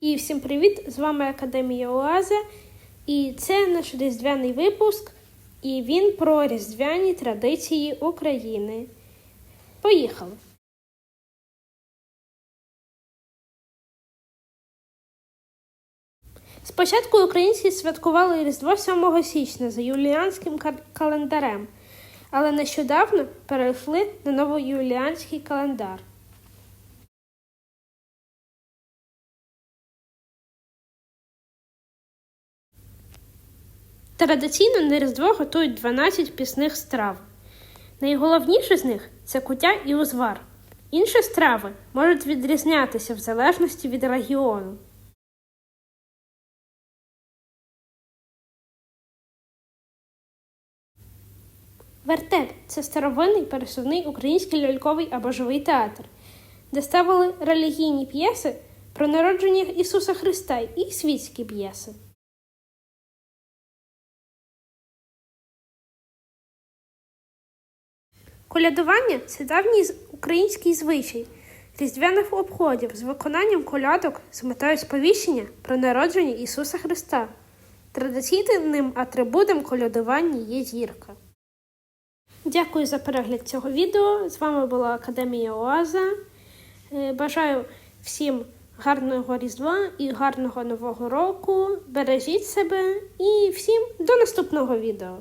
І всім привіт! З вами Академія Оаза. І це наш різдвяний випуск, і він про різдвяні традиції України. Поїхали! Спочатку українці святкували Різдво 7 січня за юліанським календарем, але нещодавно перейшли на новоюліанський календар. Традиційно на Різдво готують 12 пісних страв. Найголовніше з них це куття і узвар. Інші страви можуть відрізнятися в залежності від регіону. Вертеп це старовинний пересувний український ляльковий або живий театр, де ставили релігійні п'єси про народження Ісуса Христа і світські п'єси. Колядування це давній український звичай різдвяних обходів з виконанням колядок з метою сповіщення про народження Ісуса Христа. Традиційним атрибутом колядування є зірка. Дякую за перегляд цього відео. З вами була Академія Оаза. Е, Бажаю всім гарного Різдва і гарного Нового року. Бережіть себе і всім до наступного відео.